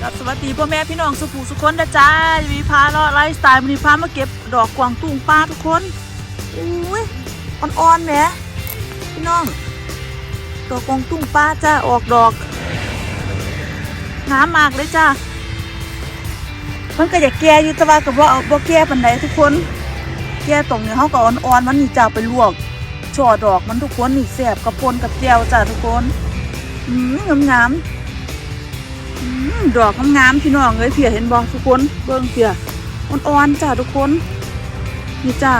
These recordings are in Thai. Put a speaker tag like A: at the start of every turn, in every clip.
A: ครับสวัสดีพ่อแม่พี่น้องสุภูสุคนนะจ้ามีพาเลาะไลฟ์สไตล์มีพามาเก็บดอกกวางตุ้งป้าทุกคนอุ้ยอ่อนๆแหมพี่น้อง ดอกกวางตุ้งป้าจ้าออกดอกงามมากเลยจ้ามันก็อยากแก่อยู่แต่ว่ากับว่าบ่แก่ปันไหนทุกคน แก่ตรงนี้เขาก็อ่อนๆมันนี่จ้าไปลวกช่อดอกมันทุกคนนี่แสบกับปนกับแก้วจ้าทุกคนอืมงามๆอืม ดอกงามๆพี่น้องเอ้ยเพียเห็นบ่ทุกคนเบิ่งเพียอ่อนๆจ้าทุกคนนี่จ้า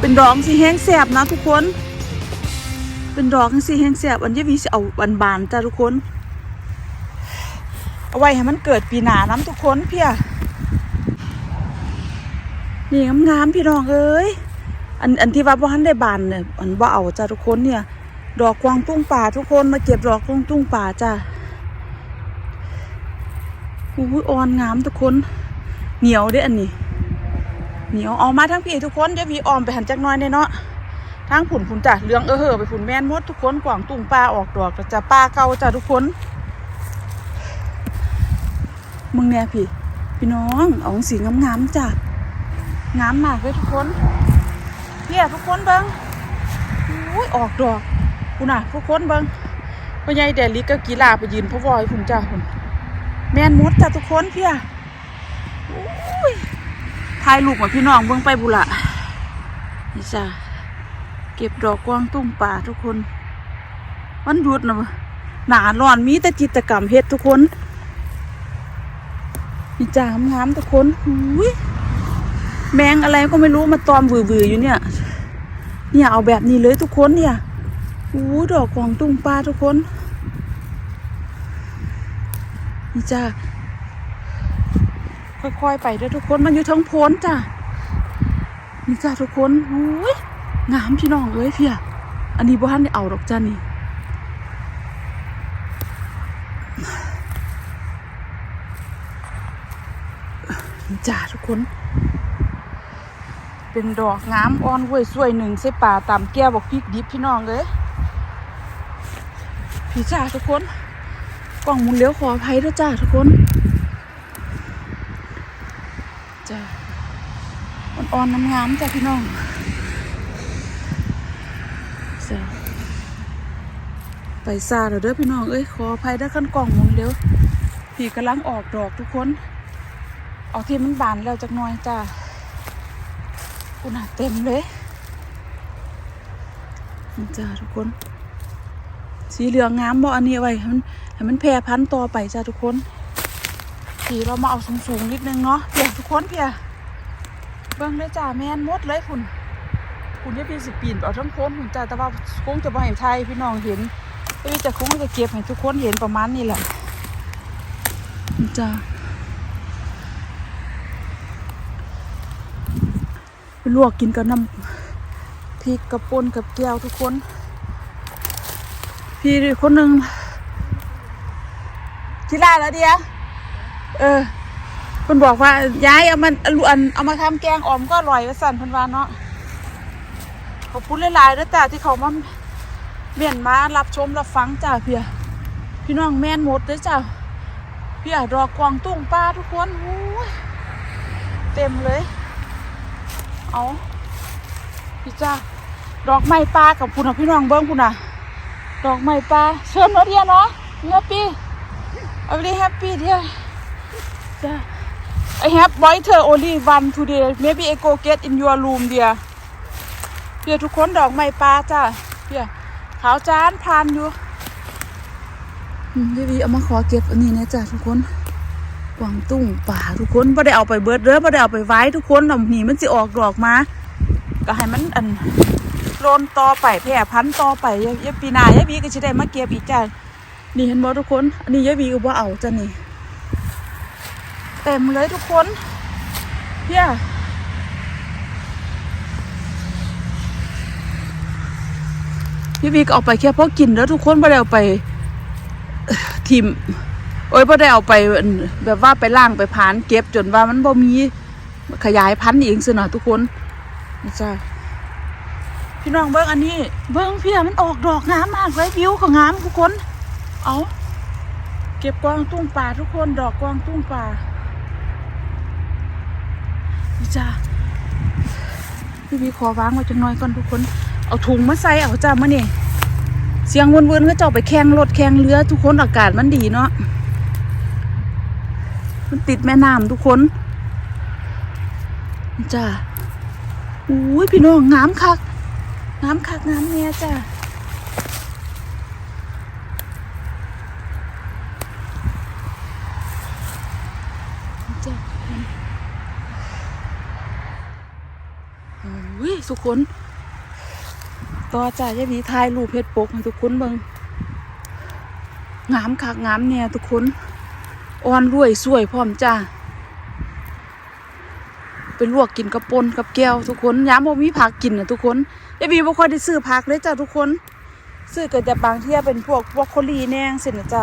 A: เป็นดอกสีแห้งแสบนะทุกคน เป็นดอกสีแห้งแสบอันยี่วีสิเอาบานบานๆจ้าทุกคน เอาไว้ให้มันเกิดปีหนาน้ำทุกคนเพียนี่งามๆพี่น้องเอ้ยอันอันที่ว่าบ่ทันได้บานเนี่ยอันบ่เอาจ้าทุกคนเนี่ย ดอกกวางตุ้งป่าทุกคนมาเก็บดอกกวางตุ้งป่าจ้า อู้ยอ่อนงามทุกคน เหนียวเด้ออันนี้ เหนียวเอามาทั้งพี่ทุกคนเดี๋ยววีออมไปหันจักน้อยเด้เนาะทางผุนผุนจ้ะเรืองเออเหอไปผุนแม่นมดทุกคนกว่างตุ่งปลาออกดอกจะปลาเก่าจ้ะทุกคน มึงเนี่ยพี่ พี่น้องเอาสีงามๆจ้ะงามมากเลยทุกคนเนี่ยทุกคนเบิ้งอุ้ยออกดอกคุณน่ะทุกคนเบิ้งพ่อใหญ่แดลิกก็กีฬาไปยืนพะวอยคุณจ้ะคุณ แมนมดจ้ะทุกคนเพียถ่ายรูกับพี่น้องเบิ่งไปบุละนี่จ้ะเก็บดอกกวางตุ้งป่าทุกคน วันหยุดนะหนาร้อนมีแต่จิตกรรมเฮ็ดทุกคนนี่จ้างามๆทุกคนอุ้ยแมงอะไรก็ไม่รู้มาตอมวือๆอยู่เนี่ย เนี่ยเอาแบบนี้เลยทุกคนเนี่ยอู้ดอกกวางตุ้งป่าทุกคน นี่จ้าค่อยๆไปเด้อทุกคนมันอยู่ทั้งโพ้นจ้านี่จ้าทุกคนอุ้ยงามพี่น้องเอ้ยเพียอันนี้บ้านได้เอาดอกจ้านี่นี่จ้าทุกคน เป็นดอกงามอ่อนเว้ยสวยหนึ่งใส่ป่าตามแก้วบอกพริกดิบพี่น้องเลยพี่จ้าทุกคน ล่องมุนเลี้ยวขออภัยด้วยจ้าทุกคนจ้าอ่อนๆงามจ้าพี่น้องจ้าไปซาแล้วเด้อพี่น้องเอ้ยขออภัยด้วยขั้นกล่องมุนเลี้ยวพี่กำลังออกดอกทุกคนเอาที่มันบานแล้วจักน่อยจ้าอุณหเต็มเลยจ้าทุกคน สีเหลืองงามบ่อันนี้ไว้ให้มันให้มันแพร่พันธุ์ต่อไปจ้าทุกคนสีเรามาเอาสูงๆนิดนึงเนาะเพียทุกคนเพียเบิ่งเลยจ้าแมนมดเลยคุณคุณจะปีสิปีนเอาทั้งโคนคุณจ้าแต่ว่าคงจะบ่ให้ไทยพี่น้องเห็นเอ้ยจะคงจะเก็บให้ทุกคนเห็นประมาณนี้แหละจ้าลวกกินกับน้ำพริกกับป่นกับแก้วทุกคน พี่คนหนึ่งที่ลาแล้วเดียเออคนบอกว่าย้ายเอามันเอาอันเอามาทำแกงอ่อมก็อร่อยว่าสั่นพันวานเนาะขอบคุณหลายๆด้วยจ้าที่เขามาเมียนมารับชมรับฟังจ้าเพียพี่น้องแม่นหมดเลยจ้าเพียดอกวางตุ้งปลาทุกคนโอ้ยเต็มเลย เอาพี่จ้าดอกไม้ปลากับคุณพี่น้องเบิ้งคุณอะ ดอกไม้ปลาเชิญมาเดียเนาะแฮปปี้ I'm very happy dear จ้า I have waiter only one today maybe I go get in your room dear เดี๋ยวทุกคนดอกไม้ปลาจ้าเดี๋ยวขาวจานพานอยู่อืมพี่วีเอามาขอเก็บอันนี้นะจ้าทุกคนกวางตุ้งป่าทุกคนไม่ได้เอาไปเบิดเด้อไม่ได้เอาไปไว้ทุกคนลำหนีมันจะออกดอกมา ก็ให้มันอัน โลนต่อไปแพร่พันต่อไปยายาปีนายายวีก็จะได้มาเก็บอีกจ้ะนี่เห็นบ่ทุกคนอันนี้ยายวีก็บ่เอาจ้ะนี่เต็มเลยทุกคนเพี่ยยายวีก็เอาไปแค่เพอกินแล้วทุกคนไม่ได้เอาไปทิมโอ้ยไม่ได้เอาไปแบบว่าไปล่างไปผานเก็บจนว่ามันบ่มีขยายพันธุ์เองสินะทุกคนนี่จ้า พี่น้องเบิ้งอันนี้ เบิ้งเพียมันออกดอกงามมากเลยวิวก็งามทุกคน เอาเก็บกวางตุ้งป่าทุกคนดอกกวางตุ้งป่านี่จ้าพี่บีขอวางไว้จังน่อยก่อนทุกคน เอาถุงมาใส่เอาจ้ามานี่เสียงวนๆก็จะเอาไปแข่งรถแข่งเรือ ทุกคนอากาศมันดีเนาะมันติดแม่น้ำทุกคนนี่จ้าอุ้ยพี่น้องงามคัก งามคักงามเนี่ยจ้าจ้ะโอ้ยทุกคนต่อจ้าจะมีถ่ายรูปเพชรปกให้ทุกคนเบิ่งงามคักงามเนี่ยทุกคนอ่อนรวยสวยพร้อมจ้า ไปลวกกินกับปนกับแก้วทุกคนย้ำว่ามีผักกินนะทุกคนยายบีบ่ค่อยได้ซื้อผักเลยจ้าทุกคน ซื้อเก็แต่บางเที่ยเป็นพวกวอกโคลีแนงสินะจ้า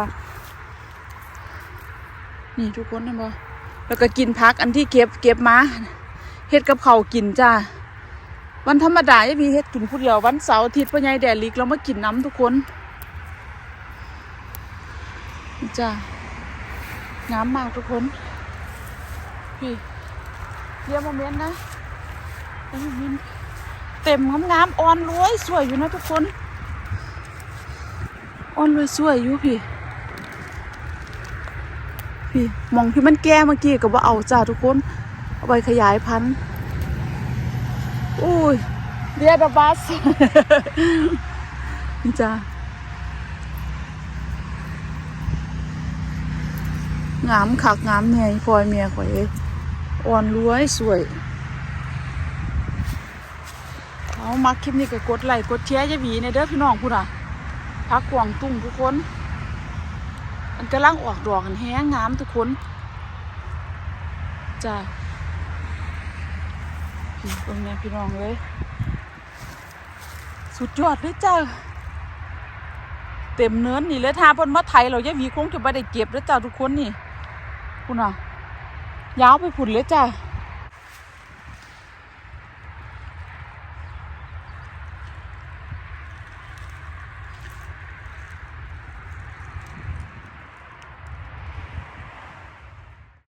A: นี่ทุกคนเห็นบ่แล้วก็กินพักอันที่เก็บเก็บมาเฮ็ดกับเขากินจ้าวันธรรมดาจะมีเฮ็ดกินผู้เดียววันเสาร์อาทิตย์พ่อใหญ่แดดลิกเรามากินน้ำทุกคนจ้าน้ำมากทุกคนพี่ เรียกโมเมนต์นะเรียโมเมนต์เต็มงามๆอ่อนรวยสวยอยู่นะทุกคนอ่อนรวยสวยอยู่พี่พี่มองที่มันแก้เมื่อกี้ก็ว่าเอาจ้าทุกคนเอาไปขยายพันธุ์อุ้ยเดียดบัสนี่จ้างามคักงามเนี่ยพลอยเมียข่อยเอ้ย อ่อนรวยสวย เอามาคลิปนี้ก็กดไลค์กดแชร์อยาหวีในเด้อพี่น้องพูดอะพักกวางตุ้งทุกคน มันกำลังออกดอกกันแห้งงามทุกคนจ้าพี่ตรงนี้พี่น้องเลย สุดยอดเลยจ้าเต็มเนื้อนี่เลยทาพ่นมาไทยเราจะวีคงจะไปได้เก็บแล้วจ้าทุกคนนี่คุณอะ ยาวไปผุนเลยจ้ะ